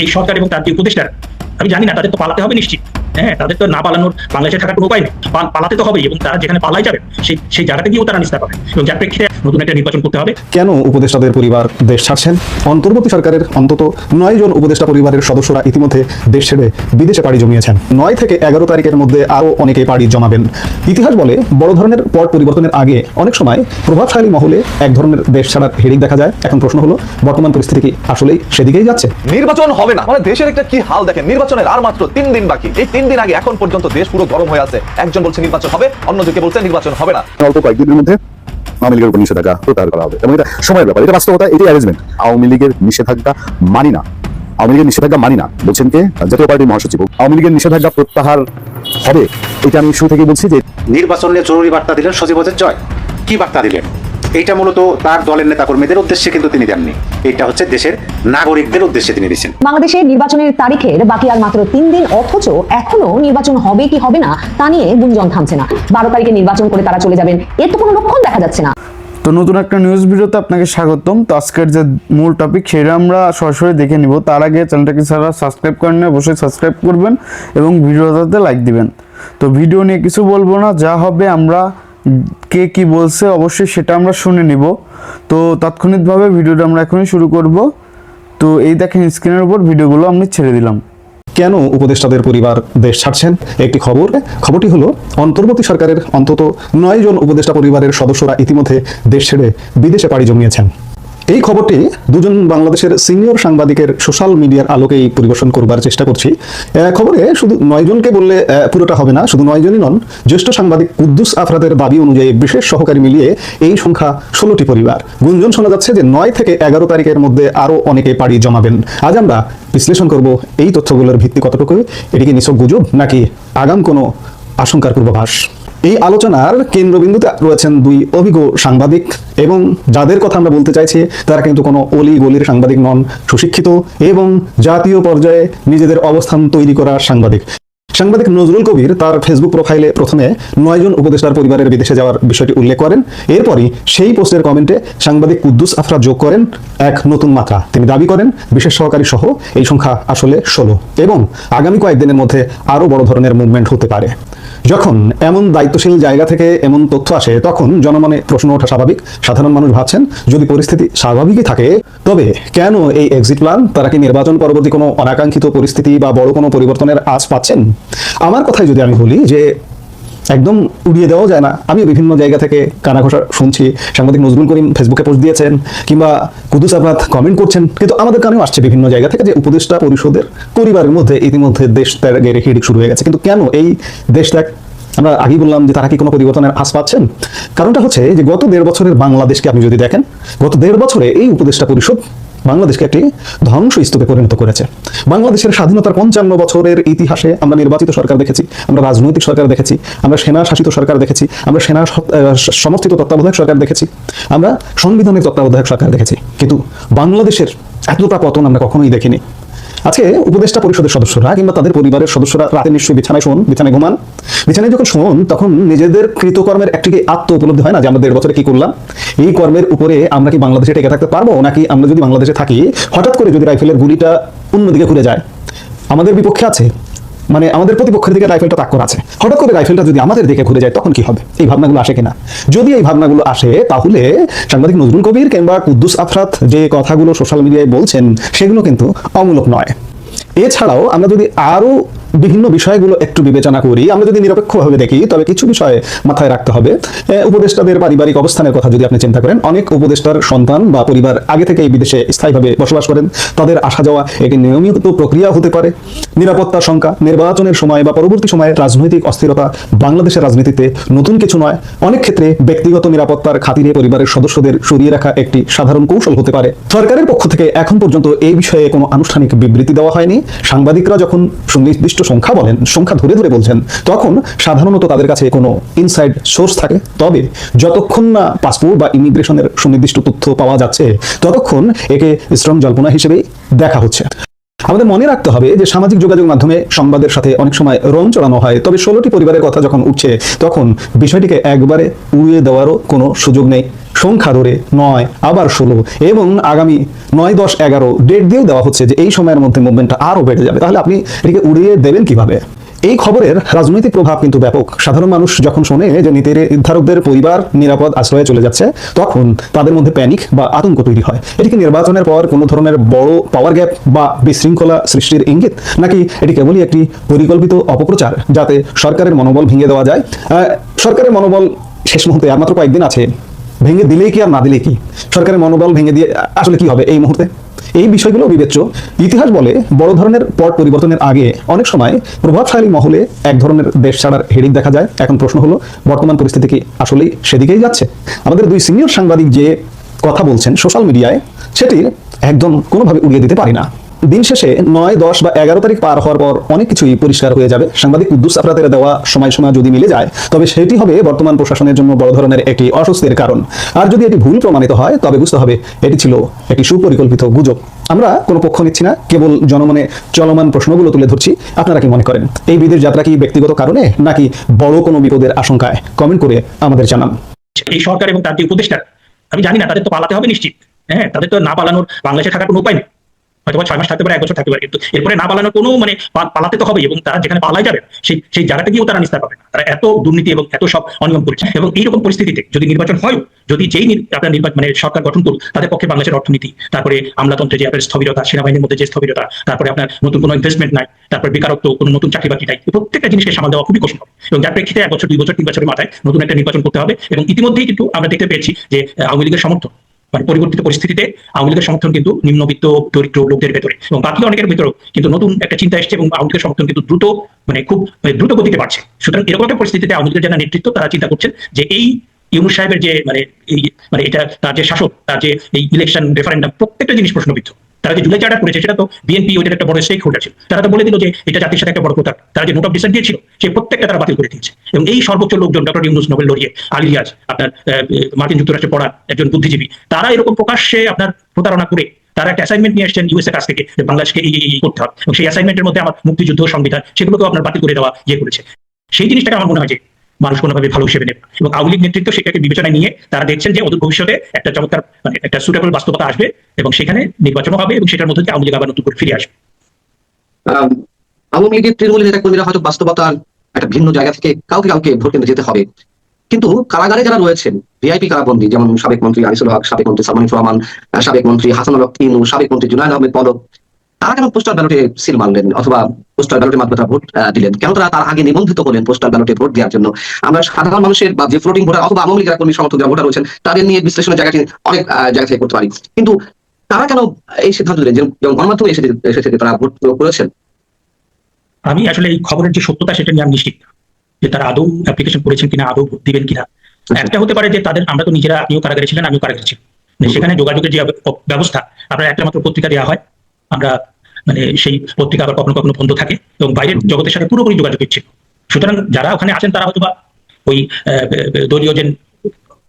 এই সরকার এবং তার যে উপদেষ্টা আমি জানি না তাদের তো পালাতে হবে নিশ্চিত। হ্যাঁ তাদের তো না পালানোর বাংলাদেশে থাকার কোনো উপায় নেই। পালাতে তো হবেই এবং তারা যেখানে পালাই যাবে সেই সেই জায়গাটা গিয়েও তারা নিস্তার পাবে। এবং যার প্রেক্ষিতে নতুন একটা নির্বাচন করতে হবে। কেন উপদেষ্টাদের পরিবার দেশ ছাড়ছেন? অন্তর্বর্তী সরকারের অন্তত নয় জন উপদেষ্টা পরিবারের সদস্যরা ইতিমধ্যে দেশ ছেড়ে বিদেশে পাড়ি জমিয়েছেন। নয় থেকে এগারো তারিখের মধ্যে আরও অনেকে পাড়ি জমাবেন। ইতিহাস বলে বড় ধরনের পট পরিবর্তনের আগে অনেক সময় প্রভাবশালী মহলে এক ধরনের দেশ ছাড়ার হেডিক দেখা যায়। এখন প্রশ্ন হলো বর্তমান পরিস্থিতি কি আসলেই সেদিকেই যাচ্ছে? নির্বাচন হবে না। মানে দেশের একটা কি হাল দেখেন? নির্বাচনের আর মাত্র তিন দিন বাকি। এই তিন দিন আগে এখন পর্যন্ত দেশ পুরো গরম হয়ে আছে। একজন বলছে নির্বাচন হবে অন্যদিকে বলছে নির্বাচন হবে না। অল্প কয়েকদিনের মধ্যে আওয়ামী লীগের উপর নিষেধাজ্ঞা প্রত্যাহার করা হবে। এবং এটা সময়ের ব্যাপার এটা বাস্তবতা এটি অ্যারেঞ্জমেন্ট আওয়ামী লীগের নিষেধাজ্ঞা মানি না। আওয়ামী লীগের নিষেধাজ্ঞা মানি না। বলছেন কে? জাতীয় পার্টির মহাসচিব। আওয়ামী লীগের নিষেধাজ্ঞা প্রত্যাহার হবে। এটা আমি শুরু থেকে বলছি যে নির্বাচনে জরুরি বার্তা দিলেন সজীব জয়। কি বার্তা দিলেন? এইটা মূলত তার দলের নেতাকর্মীদের উদ্দেশ্যে কিন্তু তিনি দেননি। এটা হচ্ছে দেশের নাগরিকদের উদ্দেশ্যে তিনি দিচ্ছেন। বাংলাদেশের নির্বাচনের তারিখের বাকি আর মাত্র তিন দিন অথচ এখনও নির্বাচন হবে কি হবে না তা নিয়ে গুঞ্জন থামছে না। বারো তারিখে নির্বাচন করে তারা চলে যাবেন এর তো কোনো লক্ষণ দেখা যাচ্ছে না। তো নতুন একটা নিউজ ভিডিওতে আপনাকে স্বাগতম। তো আজকের যে মূল টপিক সেটা আমরা সরাসরি দেখে নিব। তার আগে চ্যানেলটাকে যারা সাবস্ক্রাইব করেন না অবশ্যই সাবস্ক্রাইব করবেন এবং ভিডিওটাতে লাইক দিবেন। তো ভিডিও নিয়ে কিছু বলব না যা হবে আমরা কে কি বলছে, অবশ্যই সেটা আমরা শুনে নিব। তো তাৎক্ষণিকভাবে ভিডিওটা আমরা এখনই শুরু করব। তো এই দেখেন স্ক্রিনের উপর ভিডিওগুলো আমি ছেড়ে দিলাম। কেন উপদেষ্টাদের পরিবার দেশ ছাড়ছেন? একটি খবর, খবরটি হলো, অন্তর্বর্তী সরকারের অন্তত নয় জন উপদেষ্টা পরিবারের সদস্যরা ইতিমধ্যে দেশ ছেড়ে বিদেশে পাড়ি জমিয়েছেন। এই খবরটি দুজন বাংলাদেশের সিনিয়র সাংবাদিকের সোশ্যাল মিডিয়ার আলোকেই পরিবেশন করবার চেষ্টা করছি। খবরে শুধু নয় জনকে বললে পুরোটা হবে না, শুধু নয়জনই নন, জ্যেষ্ঠ সাংবাদিক কুদ্দুস আফরাদের দাবি অনুযায়ী বিশেষ সহকারী মিলিয়ে এই সংখ্যা ষোলোটি পরিবার। গুঞ্জন শোনা যাচ্ছে যে নয় থেকে এগারো তারিখের মধ্যে আরও অনেকে পাড়ি জমাবেন। আজ আমরা বিশ্লেষণ করব এই তথ্যগুলোর ভিত্তি কতটুকু এটি কি নিছক গুজব, নাকি আগাম কোনো আশঙ্কার পূর্বাভাস? এই আলোচনার কেন্দ্রবিন্দুতে রয়েছেন দুই অভিজ্ঞ সাংবাদিক এবং যাদের কথা আমরা বলতে চাইছি, তারা কিন্তু কোনো অলি গলির সাংবাদিক নন, সুশিক্ষিত এবং জাতীয় পর্যায়ে নিজেদের অবস্থান তৈরি করা সাংবাদিক। সাংবাদিক নজরুল কবির তার ফেসবুক প্রোফাইলে প্রথমে নয়জন উপদেষ্টার পরিবারের বিদেশে যাওয়ার বিষয়টি উল্লেখ করেন। এরপরই সেই পোস্টের কমেন্টে সাংবাদিক কুদ্দুস আফরা যোগ করেন এক নতুন মাত্রা। তিনি দাবি করেন, বিশেষ সহকারী সহ এই সংখ্যা আসলে ষোলো এবং আগামী কয়েকদিনের মধ্যে আরও বড় ধরনের মুভমেন্ট হতে পারে। যখন এমন দায়িত্বশীল জায়গা থেকে এমন তথ্য আসে, তখন জনমনে প্রশ্ন ওঠা স্বাভাবিক। সাধারণ মানুষ ভাবছেন, যদি পরিস্থিতি স্বাভাবিকই থাকে, তবে কেন এই এক্সিট প্ল্যান তারা কি নির্বাচন পরবর্তী কোনো অনাকাঙ্ক্ষিত পরিস্থিতি বা বড় কোনো পরিবর্তনের আশ পাচ্ছেন? আমার কথায় যদি আমি বলি যে একদম উড়িয়ে দেওয়া যায় না। আমি বিভিন্ন জায়গা থেকে কানাঘোষা শুনছি। সাংবাদিক নজরুল করিম ফেসবুকে পোস্ট দিয়েছেন, কিংবা কুদুস আবরাত কমেন্ট করছেন। কিন্তু আমাদের কানেও আসছে বিভিন্ন জায়গা থেকে যে উপদেষ্টা পরিষদের পরিবারের মধ্যে ইতিমধ্যে দেশ ত্যাগের হিড়িক শুরু হয়ে গেছে। কিন্তু কেন এই দেশ ত্যাগ? আমরা আগেই বললাম যে তারা কি কোনো পরিবর্তনের আশ পাচ্ছেন? কারণটা হচ্ছে যে গত দেড় বছরের বাংলাদেশকে আপনি যদি দেখেন, গত দেড় বছরে এই উপদেষ্টা পরিষদ বাংলাদেশকে একটি ধ্বংস স্তূপে পরিণত করেছে। বাংলাদেশের স্বাধীনতার পঞ্চান্ন বছরের ইতিহাসে আমরা নির্বাচিত সরকার দেখেছি, আমরা রাজনৈতিক সরকার দেখেছি, আমরা সেনা শাসিত সরকার দেখেছি, আমরা সেনা সমর্থিত তত্ত্বাবধায়ক সরকার দেখেছি, আমরা সংবিধানের তত্ত্বাবধায়ক সরকার দেখেছি। কিন্তু বাংলাদেশের এতটা পতন আমরা কখনোই দেখিনি। আজকে উপদেষ্টা পরিষদের সদস্যরা কিংবা তাদের পরিবারের সদস্যরা রাতে নিশ্চয়ই বিছানায় শোন, বিছানায় ঘুমান। বিছানায় যখন শোন, তখন নিজেদের কৃতকর্মের একটি আত্ম উপলব্ধি হয় না যে আমরা দেড় বছরে কি করলাম? এই কর্মের উপরে আমরা কি বাংলাদেশে টেকে থাকতে পারব? নাকি আমরা যদি বাংলাদেশে থাকি, হঠাৎ করে যদি রাইফেলের গুলিটা অন্যদিকে ঘুরে যায়? আমাদের বিপক্ষে আছে। মানে আমাদের প্রতিপক্ষের দিকে রাইফেলটা তাক করা আছে। হঠাৎ করে রাইফেলটা যদি আমাদের দিকে ঘুরে যায়, তখন কি হবে? এই ভাবনাগুলো আসে কিনা? যদি এই ভাবনাগুলো আসে, তাহলে সাংবাদিক নজরুল কবির কিংবা কুদ্দুস আফরাত যে কথাগুলো সোশ্যাল মিডিয়ায় বলছেন, সেগুলো কিন্তু অমূলক নয়। এছাড়াও আমরা যদি আরও বিভিন্ন বিষয়গুলো একটু বিবেচনা করি, আমরা যদি নিরপেক্ষভাবে দেখি, তবে কিছু বিষয়ে মাথায় রাখতে হবে। উপদেষ্টাদের পারিবারিক অবস্থানের কথা যদি আপনি চিন্তা করেন, অনেক উপদেষ্টার সন্তান বা পরিবার আগে থেকে এই বিদেশে স্থায়ীভাবে বসবাস করেন। তাদের আসা যাওয়া একটি নিয়মিত প্রক্রিয়া হতে পারে। নিরাপত্তা শঙ্কা, নির্বাচনের সময় বা পরবর্তী সময়ে রাজনৈতিক অস্থিরতা, বাংলাদেশের রাজনীতিতে নতুন কিছু নয়। অনেক ক্ষেত্রে ব্যক্তিগত নিরাপত্তার খাতিরে পরিবারের সদস্যদের সরিয়ে রাখা একটি সাধারণ কৌশল হতে পারে। সরকারের পক্ষ থেকে এখন পর্যন্ত এই বিষয়ে কোনো আনুষ্ঠানিক বিবৃতি দেওয়া হয়নি। সাংবাদিকরা যখন সুনির্দিষ্ট সংখ্যা বলেন, সংখ্যা ধরে ধরে বলছেন, তখন সাধারণত তাদের কাছে কোনো ইনসাইড সোর্স থাকে। তবে যতক্ষণ না পাসপোর্ট বা ইমিগ্রেশনের সুনির্দিষ্ট তথ্য পাওয়া যাচ্ছে, ততক্ষণ একে স্ট্রং জল্পনা হিসেবেই দেখা হচ্ছে। আমাদের মনে রাখতে হবে যে সামাজিক যোগাযোগ মাধ্যমে সংবাদের সাথে অনেক সময় রং চড়ানো হয়, তবে ষোলোটি পরিবারের কথা যখন উঠছে, তখন বিষয়টিকে একবারে উড়িয়ে দেওয়ারও কোনো সুযোগ নেই। সংখ্যা ধরে নয়, আবার ষোলো এবং আগামী নয়, দশ, এগারো ডেট দিয়েও দেওয়া হচ্ছে যে এই সময়ের মধ্যে মুভমেন্টটা আরও বেড়ে যাবে। তাহলে আপনি এটিকে উড়িয়ে দেবেন কীভাবে? এই খবরের রাজনৈতিক প্রভাব কিন্তু ব্যাপক। সাধারণ মানুষ যখন শোনে যে নীতির নির্ধারকদের পরিবার নিরাপদ আশ্রয়ে চলে যাচ্ছে, তখন তাদের মধ্যে প্যানিক বা আতঙ্ক তৈরি হয়। এটিকে নির্বাচনের পর কোনো ধরনের বড় পাওয়ার গ্যাপ বা বিশৃঙ্খলা সৃষ্টির ইঙ্গিত, নাকি এটি কেবলই একটি পরিকল্পিত অপপ্রচার যাতে সরকারের মনোবল ভেঙে দেওয়া যায়? সরকারের মনোবল শেষ মুহূর্তে আর মাত্র কয়েকদিন আছে। ভেঙে দিলেই কি আর না দিলেই কি? সরকারের মনোবল ভেঙে দিয়ে আসলে কি হবে এই মুহূর্তে? এই বিষয়গুলো বিবেচ্য। ইতিহাস বলে বড় ধরনের পট পরিবর্তনের আগে অনেক সময় প্রভাবশালী মহলে এক ধরনের দেশ ছাড়ার হেডিং দেখা যায়। এখন প্রশ্ন হলো, বর্তমান পরিস্থিতি কি আসলেই সেদিকেই যাচ্ছে? আমাদের দুই সিনিয়র সাংবাদিক যে কথা বলছেন সোশ্যাল মিডিয়ায়, সেটি একদম কোনোভাবে উড়িয়ে দিতে পারি না। দিন শেষে নয়, দশ বা এগারো তারিখ পার হওয়ার পর অনেক কিছুই পরিষ্কার হয়ে যাবে। সাংবাদিক কুদ্দুস আফরাতের দেওয়া সময়সীমা যদি মিলে যায়, তবে সেটি হবে বর্তমান প্রশাসনের জন্য বড় ধরনের একটি অস্বস্তির কারণ। আর যদি এটি ভুল প্রমাণিত হয়, তবে বুঝতে হবে এটি ছিল একটি সুপরিকল্পিত গুজব। আমরা কোনো পক্ষ নিচ্ছি না, কেবল জনমনে চলমান প্রশ্নগুলো তুলে ধরছি। আপনারা কি মনে করেন, এই বিদের যাত্রা কি ব্যক্তিগত কারণে, নাকি বড় কোনো বিপদের আশঙ্কায়? কমেন্ট করে আমাদের জানান। এই সরকার এবং তার যে উপদেষ্টা, আমি জানি না, তাদের তো পালাতে হবে নিশ্চিত। হ্যাঁ তাদের তো না পালানোর বাংলাদেশে থাকার কোনো উপায় নেই। হয়তো ছয় মাস থাকতে পারে, এক বছর থাকতে পারে, কিন্তু এরপরে না পালানোর কোনো মানে পালাতে তো হবে এবং তারা যেখানে পালাই যাবে, সেই সেই জায়গাটা গিয়েও তারা নিস্তার পাবে না। তারা এত দুর্নীতি এবং এত সব অনিয়ম করেছে। এবং এইরকম পরিস্থিতিতে যদি নির্বাচন হয়, যদি যেই নির- আপনার নির্বাচন মানে সরকার গঠন করুক, তাদের পক্ষে বাংলাদেশের অর্থনীতি, তারপরে আমলাতন্ত্রে যে আপনার স্থবিরতা, সেনাবাহিনীর মধ্যে যে স্থবিরতা, তারপরে আপনার নতুন কোনো ইনভেস্টমেন্ট নাই, তারপর বেকারত্ব, কোনো নতুন চাকরি বাকরি নাই প্রত্যেকটা জিনিসকে সামাল দেওয়া খুবই কষ্ট হবে। এবং যার প্রেক্ষিতে এক বছর, দুই বছর, তিন বছরের মাথায় নতুন একটা নির্বাচন করতে হবে। এবং ইতিমধ্যেই কিন্তু আমরা দেখতে পেয়েছি যে, আওয়ামী লীগের সমর্থন মানে পরিবর্তিত পরিস্থিতিতে আওয়ামী লীগের সমর্থন কিন্তু নিম্নবিত্ত, দরিদ্র লোকদের ভেতরে। এবং বাকি অনেকের ভেতরেও কিন্তু নতুন একটা চিন্তা এসছে এবং আওয়ামী লীগের সমর্থন কিন্তু দ্রুত মানে খুব মানে দ্রুত গতিতে বাড়ছে। সুতরাং এরকম একটা পরিস্থিতিতে আওয়ামী লীগের যারা নেতৃত্ব, তারা চিন্তা করছেন যে এই ইউনুস সাহেবের যে মানে এই মানে এটা, তার যে শাসক, তার যে এই ইলেকশন রেফারেন্ডাম প্রত্যেকটা জিনিস প্রশ্নবিদ্ধ। তারা যে জুলাই চার্টার করেছে, সেটা তো বিএনপি ওইটার একটা বড় স্টেক হোল্ডার ছিল। তারা তো বলে দিল যে এটা জাতির সাথে একটা বড় প্রতাপ তারা যে নোট অফ ডিসেন্ট দিয়েছিল সেই প্রত্যেকটা তারা বাতিল করে দিয়েছে। এবং এই সর্বোচ্চ লোকজন ডক্টর ইউনুস নোবেল লড়িয়ে আলিয়াজ আপনার মার্কিন যুক্তরাষ্ট্রে পড়া একজন বুদ্ধিজীবী, তারা এরকম প্রকাশ্যে আপনার প্রতারণা করে তারা একটা অ্যাসাইনমেন্ট নিয়ে আসছেন ইউএস এর কাছ থেকে বাংলাদেশকে এই করতে হবে। এবং সেই অ্যাসাইনমেন্টের মধ্যে আমার মুক্তিযুদ্ধ সংবিধান, সেগুলোকেও আপনার বাতিল করে দেওয়া ইয়ে করেছে। সেই জিনিসটাকে আমার মনে হয় যে মানুষ কোনোভাবে ভালো হিসেবে নেবে এবং আওয়ামী লীগ নেতৃত্ব সেটাকে বিবেচনায় নিয়ে তারা দেখছেন যে অদূর ভবিষ্যতে একটা চমৎকার মানে একটা সুটেবল বাস্তবতা আসবে এবং সেখানে নির্বাচনও হবে এবং সেটার মধ্যে আওয়ামী লীগ আবার নতুন করে ফিরে আসবে। আওয়ামী লীগের তৃণমূল নেতা কর্মীরা হয়তো বাস্তবতার একটা ভিন্ন জায়গা থেকে কাউকে কাউকে ভোট কেন্দ্রে যেতে হবে। কিন্তু কারাগারে যারা রয়েছেন ভিআইপি কারাবন্দী, যেমন সাবেক মন্ত্রী আনিসুল হক, সাবেক মন্ত্রী সালমান রহমান, সাবেক মন্ত্রী হাসান তিনু, সাবেক মন্ত্রী জুনায়দ আহমেদ পদক তারা কেন পোস্টাল ব্যালটে সিল মানলেন অথবা পোস্টাল ব্যালটের মাধ্যমে ভোট দিলেন। কেন তারা তার আগে নিবন্ধিত হলেন পোস্টাল ব্যালটে ভোট দেওয়ার জন্য। আমরা সাধারণ মানুষের বা যে ফ্লোটিং ভোটার অথবা আওয়ামী লীগের কর্মী সমর্থক যারা ভোটার রয়েছেন তাদের নিয়ে বিশ্লেষণের জায়গাটি অনেক জায়গা থেকে করতে পারি। কিন্তু তারা কেন এই সিদ্ধান্ত দিলেন যে যেমন গণমাধ্যমে এসে এসেছে যে তারা ভোট প্রয়োগ করেছেন? আমি আসলে এই খবরের যে সত্যতা সেটা নিয়ে আমি নিশ্চিত যে তারা আদৌ অ্যাপ্লিকেশন করেছেন কিনা আদৌ ভোট দিবেন কিনা। একটা হতে পারে যে তাদের আমরা তো নিজেরা আপনিও কারাগারে ছিলেন আমিও কারাগারে ছিলাম। সেখানে যোগাযোগের যে ব্যবস্থা আপনার একটা মাত্র পত্রিকা দেওয়া হয়। আমরা মানে সেই পত্রিকা আবার কখনো কখনো বন্ধ থাকে এবং বাইরের জগতের সাথে পুরোপুরি যোগাযোগ ছিল সুতরাং যারা ওখানে আছেন তারা হয়তো বা ওই দলীয় যে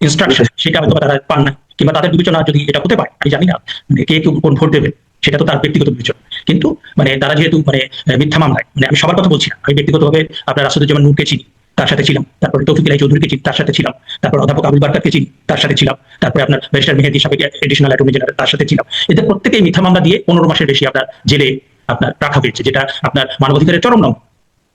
ইনস্ট্রাকশন সেটা হয়তো তারা পান না কিংবা তাদের বিবেচনা যদি এটা হতে পারে আমি জানি না মানে কে কেউ কোন ভোট দেবে সেটা তো তার ব্যক্তিগত বিবেচনা। কিন্তু মানে তারা যেহেতু মানে মিথ্যা মামলায় মানে আমি সবার কথা বলছি না আমি ব্যক্তিগতভাবে আপনার রাষ্ট্রদুজ্জামান নূরকে চিনি তার সাথে ছিলাম। তারপরে তৌফিক ইলাই চৌধুরীকে চিনি তার সাথে ছিলাম। তারপর অধ্যাপক আবুল বারকাতকে চিনি তার সাথে ছিলাম। তারপরে আপনার ব্যারিস্টার মেহেদি সাবেক এডিশনাল অ্যাটর্নি জেনারেল তার সাথে ছিলাম। এদের প্রত্যেকেই মিথ্যা মামলা দিয়ে পনেরো মাসের বেশি আপনার জেলে আপনার রাখা হয়েছে যেটা আপনার মানবাধিকারের চরম নম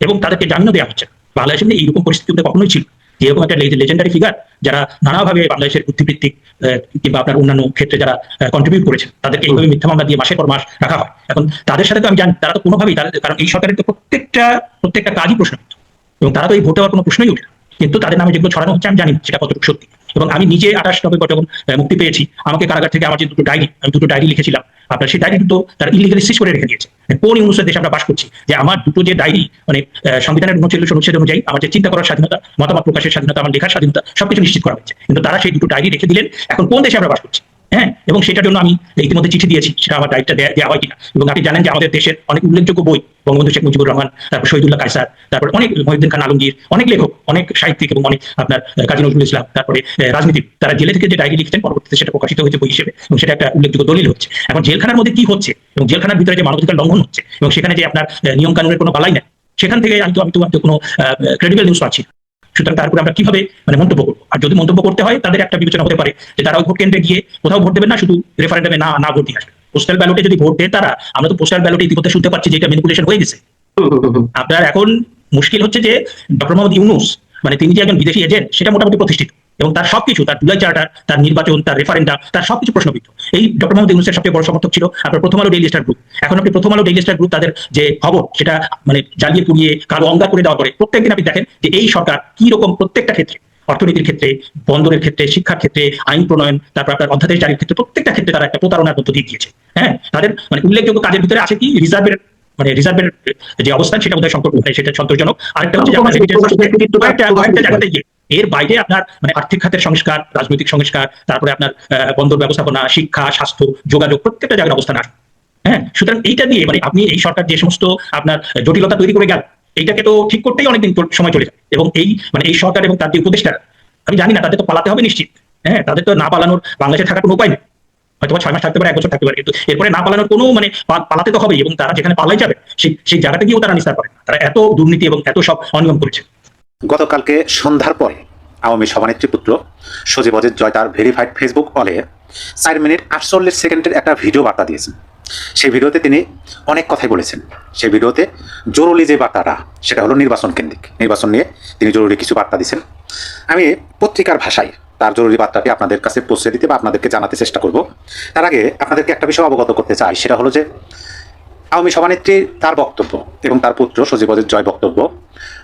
এবং তাদেরকে জামিনও দেওয়া হচ্ছে। বাংলাদেশের এইরকম পরিস্থিতি কিন্তু কখনোই ছিল যে এরকম একটা লেজেন্ডারি ফিগার যারা নানাভাবে বাংলাদেশের বুদ্ধিবৃত্তিক আহ, কিংবা আপনার অন্যান্য ক্ষেত্রে যারা কন্ট্রিবিউট করেছেন তাদেরকে এইভাবে মিথ্যা মামলা দিয়ে মাসের পর মাস রাখা হয়। এখন তাদের সাথে তো আমি জানি তারা তো কোনোভাবেই তাদের কারণ এই সরকারের তো প্রত্যেকটা প্রত্যেকটা কাজই প্রশ্নবিদ্ধ। এবং তারা তো এই ভোট কোনো প্রশ্নই ওঠে কিন্তু তাদের নামে যেগুলো ছড়ানো হচ্ছে, আমি জানি সেটা কতটুকু সত্যি। এবং আমি নিজে আঠাশ নভেম্বর যখন মুক্তি পেয়েছি, আমাকে কারাগার থেকে আমার যে দুটো ডায়েরি, আমি দুটো ডায়েরি লিখেছিলাম, আপনার সেই ডায়েরি দুটো তারা ইলিগালি সিজ করে রেখে দিয়েছে। মানে কোন ইউনুসের দেশে আমরা বাস করছি? যে আমার দুটো যে ডায়েরি মানে সংবিধানের উনচল্লিশ অনুচ্ছেদ অনুযায়ী আমার যে চিন্তা করার স্বাধীনতা, মতামত প্রকাশের স্বাধীনতা, আমার লেখার স্বাধীনতা, সবকিছু নিশ্চিত করা হয়েছে। কিন্তু তারা সেই দুটো ডায়েরি রেখে দিলেন, এখন কোন দেশে আমরা বাস করছি? হ্যাঁ এবং সেটার জন্য আমি ইতিমধ্যে চিঠি দিয়েছি, সেটা আমার দায়িত্ব দেওয়া হয় কিনা। এবং আপনি জানেন যে আমাদের দেশের অনেক উল্লেখযোগ্য বই, বঙ্গবন্ধু শেখ মুজিবুর রহমান, তারপর শহীদুল্লাহ কায়সার, তারপর অনেক মহিউদ্দিন খান আলমগীর, অনেক লেখক, অনেক সাহিত্যিক এবং অনেক আপনার কাজী নজরুল ইসলাম, তারপরে রাজনীতি তারা জেলে থেকে যে ডায়েরি লিখতেন পরবর্তীতে সেটা প্রকাশিত হয়েছে বই হিসেবে, এবং সেটা একটা উল্লেখযোগ্য দলিল হচ্ছে। এখন জেলখানার মধ্যে কি হচ্ছে, এবং জেলখানার ভিতরে যে মানবাধিকার লঙ্ঘন হচ্ছে, এবং সেখানে যে আপনার নিয়ম কানুনের কোনো বালাই নেই, সেখান থেকে আমি তো আমি তো কোনো ক্রেডিবল নিউজ পাচ্ছি সুতরাং তারপরে আমরা কীভাবে মানে মন্তব্য করব? আর যদি মন্তব্য করতে হয়, তাদের একটা বিবেচনা হতে পারে যে তারা ওই ভোট কেন্দ্রে গিয়ে কোথাও ভোট দেবেন না, শুধু রেফারেন্ডামে না না ভোট দিয়ে আসবে পোস্টাল ব্যালটে যদি ভোট দেয় তারা, আমরা তো পোস্টাল ব্যালটে ইতিমধ্যে শুনতে পাচ্ছি যে এটা ম্যানিপুলেশন হয়ে গেছে। আপনার এখন মুশকিল হচ্ছে যে ডক্টর মোহাম্মদ ইউনুস মানে তিনি যে একজন বিদেশি এজেন্ট সেটা মোটামুটি প্রতিষ্ঠিত। এবং তার সবকিছু তার জুলাই চার্টার তার নির্বাচন তার রেফারেন্ডাম তার সবকিছু প্রশ্নবিদ্ধ। এই ডক্টর মোহাম্মদ ইউনুসের সবচেয়ে বড় সমর্থক ছিল আপনার প্রথম আলো ডেইলি স্টার গ্রুপ এখন আপনি প্রথম আলো ডেইলি স্টার গ্রুপ তাদের যে খবর সেটা মানে জ্বালিয়ে পুড়িয়ে কালো অঙ্গার করে দেওয়া পরে প্রত্যেকদিন আপনি দেখেন যে এই সরকার কি রকম প্রত্যেকটা ক্ষেত্রে অর্থনীতির ক্ষেত্রে বন্দরের ক্ষেত্রে শিক্ষার ক্ষেত্রে আইন প্রণয়ন তারপর আপনার অধ্যাদেশ জারির ক্ষেত্রে প্রত্যেকটা ক্ষেত্রে তারা একটা প্রতারণার মধ্য দিয়ে দিয়েছে। হ্যাঁ তাদের মানে উল্লেখযোগ্য কাজের ভিতরে আছে কি? রিজার্ভের মানে রিজার্ভের যে অবস্থান সেটা বোধহয় সংকট মানে সেটা সন্তোষজনক। আরেকটা হচ্ছে এর বাইরে আপনার মানে আর্থিক খাতের সংস্কার, রাজনৈতিক সংস্কার, তারপরে আপনার বন্দর ব্যবস্থাপনা, শিক্ষা, স্বাস্থ্য, যোগাযোগ, প্রত্যেকটা জায়গার অবস্থান আসবে হ্যাঁ? সুতরাং এইটা দিয়ে মানে আপনি এই সরকার যে সমস্ত আপনার জটিলতা তৈরি করে গেল, এইটাকে তো ঠিক করতেই অনেকদিন সময় চলে যায়। এবং এই মানে এই সরকার এবং তার যে উপদেষ্টা, আমি জানি না, তাদের তো পালাতে হবে নিশ্চিত। হ্যাঁ? তাদের তো না পালানোর বাংলাদেশে থাকার কোনো উপায় নেই। হয়তো ছয় মাস থাকতে পারে, এক বছর থাকতে পারে, কিন্তু এরপরে না পালানোর কোনো মানে পালাতে তো হবেই, এবং তারা যেখানে পালাই যাবে সেই সেই জায়গাটা গিয়েও তারা নিস্তার করে তারা এত দুর্নীতি এবং এত সব অনিয়ম করেছে। গতকালকে সন্ধ্যার পরে আওয়ামী সভানেত্রী পুত্র সজীব অজিত জয় তার ভেরিফাইড ফেসবুক অলে চার মিনিট আটচল্লিশ সেকেন্ডের একটা ভিডিও বার্তা দিয়েছেন। সেই ভিডিওতে তিনি অনেক কথাই বলেছেন। সেই ভিডিওতে জরুরি যে বার্তাটা, সেটা হলো নির্বাচন কেন্দ্রিক। নির্বাচন নিয়ে তিনি জরুরি কিছু বার্তা দিয়েছেন। আমি পত্রিকার ভাষায় তার জরুরি বার্তাটি আপনাদের কাছে পৌঁছে দিতে বা আপনাদেরকে জানাতে চেষ্টা করব। তার আগে আপনাদেরকে একটা বিষয় অবগত করতে চাই, সেটা হলো যে আওয়ামী সভানেত্রী তার বক্তব্য এবং তার পুত্র সজীব অজিত জয় বক্তব্য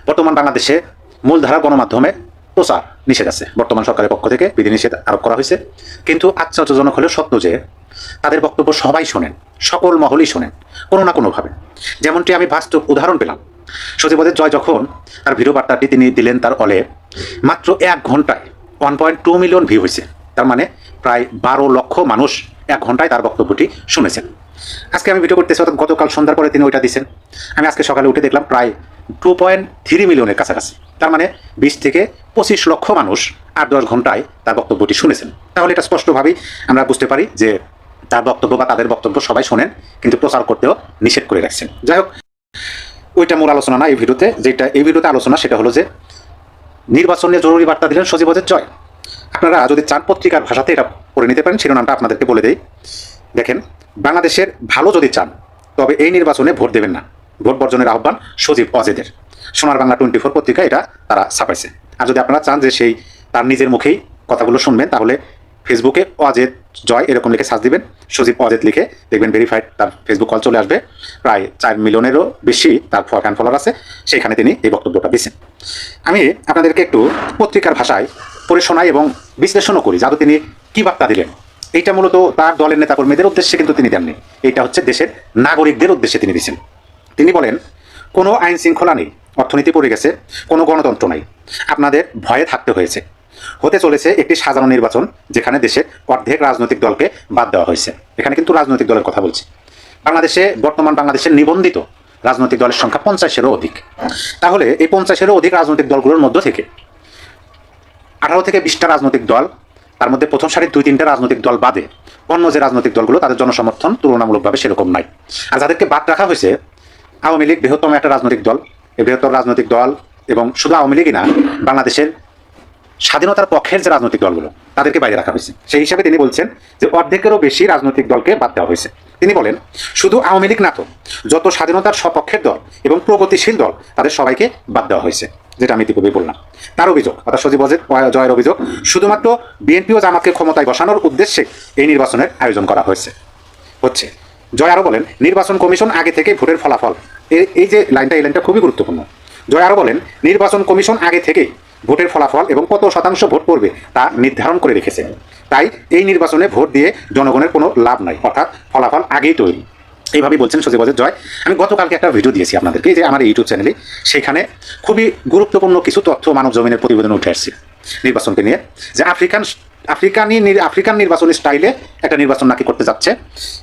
বর্তমান বাংলাদেশে মূলধারা গণমাধ্যমে প্রচার নিষেধ আছে। বর্তমান সরকারের পক্ষ থেকে বিধিনিষেধ আরোপ করা হয়েছে। কিন্তু আশ্চর্যজনক হলেও সত্য যে, তাদের বক্তব্য সবাই শোনেন, সকল মহলই শোনেন, কোনো না কোনোভাবে। যেমনটি আমি বাস্তব উদাহরণ পেলাম। সজীবদের জয় যখন তার ভিডিও বার্তাটি তিনি দিলেন তার অলে, মাত্র এক ঘন্টায় one point two million view হয়েছে। তার মানে প্রায় বারো লক্ষ মানুষ এক ঘন্টায় তার বক্তব্যটি শুনেছেন। আজকে আমি ভিডিও করতেছি, অর্থাৎ গতকাল সন্ধ্যার পরে তিনি ওইটা দিচ্ছেন আমি আজকে সকালে উঠে দেখলাম প্রায় টু পয়েন্ট থ্রি মিলিয়নের কাছাকাছি। তার মানে বিশ থেকে পঁচিশ লক্ষ মানুষ আট দশ ঘন্টায় তার বক্তব্যটি শুনেছেন। তাহলে এটা স্পষ্টভাবেই আমরা বুঝতে পারি যে তার বক্তব্য বা তাদের বক্তব্য সবাই শোনেন, কিন্তু প্রচার করতেও নিষেধ করে রাখছেন। যাই হোক, ওইটা মূল আলোচনা না এই ভিডিওতে। যেটা এই ভিডিওতে আলোচনা, সেটা হলো যে নির্বাচন নিয়ে জরুরি বার্তা দিলেন সজীব অজিত জয়। আপনারা যদি চান পত্রিকার ভাষাতে এটা পড়ে নিতে পারেন, শিরোনামটা আপনাদেরকে বলে দেই। দেখেন, বাংলাদেশের ভালো যদি চান, তবে এই নির্বাচনে ভোট দেবেন না। ভোট বর্জনের আহ্বান সজীব অজেদের। সোনার বাংলা টোয়েন্টি ফোর পত্রিকা এটা তারা ছাপাইছে। আর যদি আপনারা চান যে সেই তার নিজের মুখেই কথাগুলো শুনবেন, তাহলে ফেসবুকে অজেদ জয় এরকম লিখে সার্চ দিবেন, সজীব অজেদ লিখে দেখবেন ভেরিফাইড তার ফেসবুক কল চলে আসবে। প্রায় চার মিলিয়নেরও বেশি তার ফ্যান ফলোয়ার আছে সেখানে তিনি এই বক্তব্যটা দিচ্ছেন আমি আপনাদেরকে একটু পত্রিকার ভাষায় পড়ে শোনাই এবং বিশ্লেষণও করি, যাতে তিনি কী বার্তা দিলেন। এইটা মূলত তার দলের নেতাকর্মীদের উদ্দেশ্যে কিন্তু তিনি দেননি। এটা হচ্ছে দেশের নাগরিকদের উদ্দেশ্যে তিনি দিচ্ছেন তিনি বলেন, কোনো আইন শৃঙ্খলা নেই, অর্থনীতি পড়ে গেছে, কোনো গণতন্ত্র নাই। আপনাদের ভয়ে থাকতে হয়েছে। হতে চলেছে একটি সাধারণ নির্বাচন, যেখানে দেশের অর্ধেক রাজনৈতিক দলকে বাদ দেওয়া হয়েছে। এখানে কিন্তু রাজনৈতিক দলের কথা বলছি। বাংলাদেশে, বর্তমান বাংলাদেশের নিবন্ধিত রাজনৈতিক দলের সংখ্যা পঞ্চাশেরও অধিক। তাহলে এই পঞ্চাশেরও অধিক রাজনৈতিক দলগুলোর মধ্য থেকে আঠারো থেকে বিশটা রাজনৈতিক দল তার মধ্যে প্রথম সারির দুই তিনটা রাজনৈতিক দল বাদে অন্য যে রাজনৈতিক দলগুলো তাদের জনসমর্থন তুলনামূলকভাবে সেরকম নাই। আর যাদেরকে বাদ রাখা হয়েছে, আওয়ামী লীগ বৃহত্তম একটা রাজনৈতিক দল। এই বৃহত্তর রাজনৈতিক দল এবং শুধু আওয়ামী লীগই না, বাংলাদেশের স্বাধীনতার পক্ষের যে রাজনৈতিক দলগুলো, তাদেরকে বাইরে রাখা হয়েছে। সেই হিসাবে তিনি বলছেন যে অর্ধেকেরও বেশি রাজনৈতিক দলকে বাদ দেওয়া হয়েছে। তিনি বলেন, শুধু আওয়ামী লীগ না তো, যত স্বাধীনতার সপক্ষের দল এবং প্রগতিশীল দল, তাদের সবাইকে বাদ দেওয়া হয়েছে। যেটা আমি ইতিপূর্বে বললাম। তার অভিযোগ, অর্থাৎ সজীব জয়ের অভিযোগ, শুধুমাত্র বিএনপি ও জামাতকে ক্ষমতায় বসানোর উদ্দেশ্যে এই নির্বাচনের আয়োজন করা হয়েছে। হচ্ছে, জয় আরও বলেন, নির্বাচন কমিশন আগে থেকে ভোটের ফলাফল এই এই যে লাইনটা, এই লাইনটা খুবই গুরুত্বপূর্ণ। জয় আরও বলেন, নির্বাচন কমিশন আগে থেকেই ভোটের ফলাফল এবং কত শতাংশ ভোট পড়বে তা নির্ধারণ করে রেখেছে। তাই এই নির্বাচনে ভোট দিয়ে জনগণের কোনো লাভ নাই, অর্থাৎ ফলাফল আগেই তৈরি। এইভাবেই বলছেন সজীব অজিত জয়। আমি গতকালকে একটা ভিডিও দিয়েছি আপনাদেরকে যে আমার ইউটিউব চ্যানেলে সেখানে খুবই গুরুত্বপূর্ণ কিছু তথ্য মানব জমিনের প্রতিবেদন উঠে আসছে নির্বাচনকে নিয়ে। যে আফ্রিকান আফ্রিকানি আফ্রিকান নির্বাচন স্টাইলে একটা নির্বাচন নাকি করতে যাচ্ছে।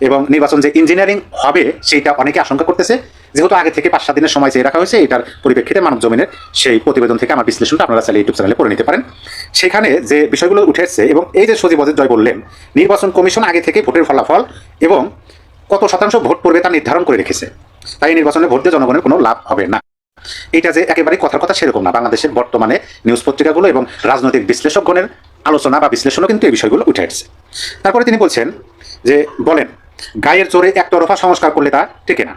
এবং নির্বাচন যে ইঞ্জিনিয়ারিং হবে, সেইটা অনেকে আশঙ্কা করতেছে। যেহেতু আগে থেকে পাঁচ সাত দিনের সময় চেয়ে রাখা হয়েছে, এটার পরিপ্রেক্ষিতে মানব জমিনের সেই প্রতিবেদন থেকে আমার বিশ্লেষণটা আপনারা চাইলে ইউটিউব চ্যানেলে পড়ে নিতে পারেন। সেখানে যে বিষয়গুলো উঠে এসছে, এবং এই যে সজীব অজিত জয় বললেন, নির্বাচন কমিশন আগে থেকে ভোটের ফলাফল এবং কত শতাংশ ভোট পড়বে তা নির্ধারণ করে রেখেছে। তাই নির্বাচনে ভোট দিয়ে জনগণের কোনো লাভ হবে না। এটা যে একেবারে কথার কথা সেরকম না। বাংলাদেশের বর্তমানে নিউজ পত্রিকাগুলো এবং রাজনৈতিক বিশ্লেষকগণের আলোচনা বা বিশ্লেষণও কিন্তু এই বিষয়গুলো উঠে আসছে তারপরে তিনি বলছেন যে, বলেন, গায়ের জোরে একতরফা সংস্কার করলে তা টেকে না।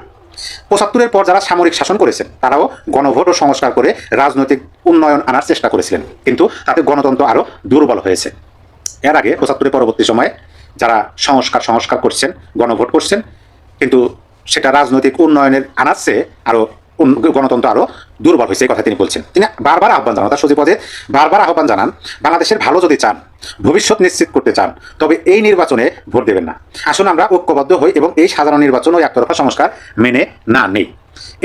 পঁচাত্তরের পর যারা সামরিক শাসন করেছেন, তারাও গণভোট ও সংস্কার করে রাজনৈতিক উন্নয়ন আনার চেষ্টা করেছিলেন। কিন্তু তাতে গণতন্ত্র আরও দুর্বল হয়েছে। এর আগে পঁচাত্তরের পরবর্তী সময়ে যারা সংস্কার সংস্কার করছেন, গণভোট করছেন, কিন্তু সেটা রাজনৈতিক উন্নয়নের আনাচ্ছে আরও গণতন্ত্র আরও দুর্বল হয়েছে, এই কথা তিনি বলছেন। তিনি বারবার আহ্বান জানান তার সচিবপদে বারবার আহ্বান জানান, বাংলাদেশের ভালো যদি চান, ভবিষ্যৎ নিশ্চিত করতে চান, তবে এই নির্বাচনে ভোট দেবেন না। আসুন আমরা ঐক্যবদ্ধ হই এবং এই সাধারণ নির্বাচন ও একতরফা সংস্কার মেনে না নেই।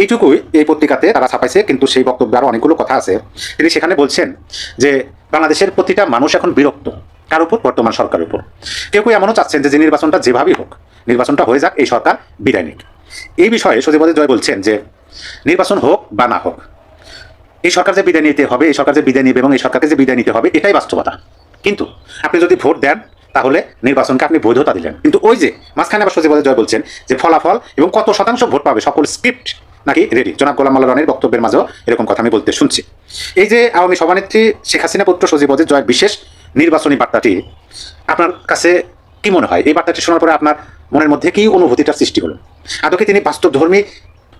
এইটুকুই এই পত্রিকাতে তারা ছাপাইছে, কিন্তু সেই বক্তব্যে আরও অনেকগুলো কথা আছে। তিনি সেখানে বলছেন যে, বাংলাদেশের প্রতিটা মানুষ এখন বিরক্ত। কার উপর? বর্তমান সরকারের উপর। কেউ কেউ এমনও চাচ্ছেন যে নির্বাচনটা যেভাবেই হোক, নির্বাচনটা হয়ে যাক, এই সরকার বিদায় নিক। এই বিষয়ে সচিবাদী জয় বলছেন যে, নির্বাচন হোক বা না হোক, এই সরকার যে বিদায় নিতে হবে, এই সরকার যে বিদায় নিবে এবং এই সরকারকে যে বিদায় নিতে হবে, এটাই বাস্তবতা। কিন্তু আপনি যদি ভোট দেন, তাহলে নির্বাচনকে আপনি বৈধতা দিলেন। কিন্তু ওই যে মাঝখানে আবার সচিবাদী জয় বলছেন যে, ফলাফল এবং কত শতাংশ ভোট পাবে, সকল স্ক্রিপ্ট নাকি রেডি জনাব গোলাম রানের বক্তব্যের মাঝেও এরকম কথা আমি বলতে শুনছি। এই যে আওয়ামী সভানেত্রী শেখ হাসিনা পুত্র সজীব জয় বিশেষ নির্বাচনী বার্তাটি আপনার কাছে কি মনে হয়? এই বার্তাটি শোনার পরে আপনার মনের মধ্যে কি অনুভূতিটার সৃষ্টি হলো? আদৌকে তিনি বাস্তব ধর্মী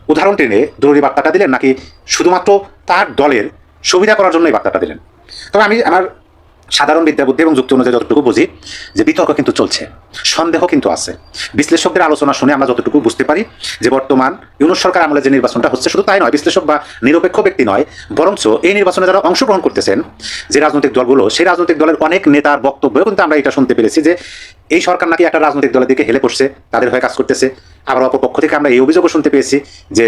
উদাহরণ টেনে জরুরি বার্তাটা দিলেন নাকি শুধুমাত্র তার দলের সুবিধা করার জন্য এই বার্তাটা দিলেন? তবে আমি আমার সাধারণ বিদ্যা, বুদ্ধি এবং যুক্তি অনুযায়ী যতটুকু বুঝি যে বিতর্ক কিন্তু চলছে, সন্দেহ কিন্তু আছে। বিশ্লেষকদের আলোচনা শুনে আমরা যতটুকু বুঝতে পারি যে বর্তমান ইউনুস সরকার আমলে যে নির্বাচনটা হচ্ছে শুধু তাই নয়, বিশ্লেষক বা নিরপেক্ষ ব্যক্তি নয়, বরঞ্চ এই নির্বাচনে যারা অংশগ্রহণ করতেছেন, যে রাজনৈতিক দলগুলো, সেই রাজনৈতিক দলের অনেক নেতার বক্তব্য কিন্তু আমরা এটা শুনতে পেরেছি যে এই সরকার নাকি একটা রাজনৈতিক দলের দিকে হেলে পড়ছে, তাদের হয়ে কাজ করতেছে। আবার অপর পক্ষ থেকে আমরা এই অভিযোগও শুনতে পেয়েছি যে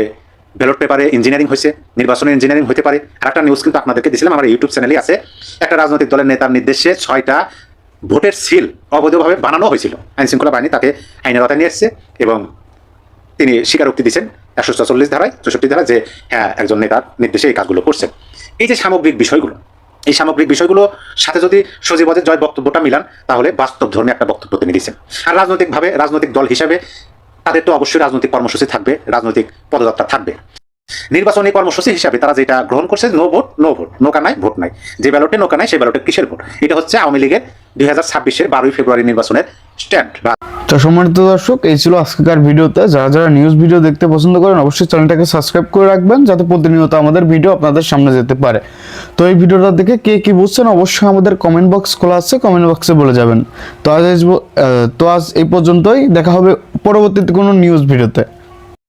ব্যালট পেপারে ইঞ্জিনিয়ারিং হয়েছে, নির্বাচনের ইঞ্জিনিয়ারিং হতে পারে। আর একটা নিউজ কিন্তু আপনাদেরকে দিয়েছিলাম আমার ইউটিউব চ্যানেলে আছে। একটা রাজনৈতিক দলের নেতার নির্দেশে ছয়টা ভোটের সিল অবৈধভাবে বানানো হয়েছিল। আইন শৃঙ্খলা বাহিনী তাকে আইনের আওতায় নিয়ে এসছে এবং তিনি স্বীকারোক্তি দিয়েছেন একশো চল্লিশ ধারায়, চৌষট্টি ধারায় যে হ্যাঁ একজন নেতার নির্দেশে এই কাজগুলো করছেন। এই যে সামগ্রিক বিষয়গুলো, এই সামগ্রিক বিষয়গুলো সাথে যদি সজীবদের জয় বক্তব্যটা মিলান, তাহলে বাস্তব ধর্মী একটা বক্তব্য তিনি দিচ্ছেন আর রাজনৈতিকভাবে, রাজনৈতিক দল হিসাবে তাদের তো অবশ্যই রাজনৈতিক কর্মসূচি থাকবে রাজনৈতিক পদযাত্রা থাকবে। নির্বাচনী কর্মসূচি হিসাবে তারা যেটা গ্রহণ করছে নো ভোট নো ভোট নৌকা নাই ভোট নাই। যে ব্যালটে নৌকা নাই, সেই ব্যালটে কিসের ভোট এটা হচ্ছে আওয়ামী লীগের দুই হাজার ছাব্বিশের বারোই ফেব্রুয়ারি নির্বাচনের স্ট্যান্ড তো সম্মানিত দর্শক, এই ছিল আজকেকার ভিডিওতে। যারা যারা নিউজ ভিডিও দেখতে পছন্দ করেন, অবশ্যই চ্যানেলটাকে সাবস্ক্রাইব করে রাখবেন, যাতে প্রতিনিয়ত আমাদের ভিডিও আপনাদের সামনে যেতে পারে। তো এই ভিডিওটা দেখে কে কি বুঝছেন, অবশ্যই আমাদের কমেন্ট বক্স খোলা আছে কমেন্ট বক্সে বলে যাবেন। তো আজ তো আজ এই পর্যন্তই। দেখা হবে পরবর্তীতে কোনো নিউজ ভিডিওতে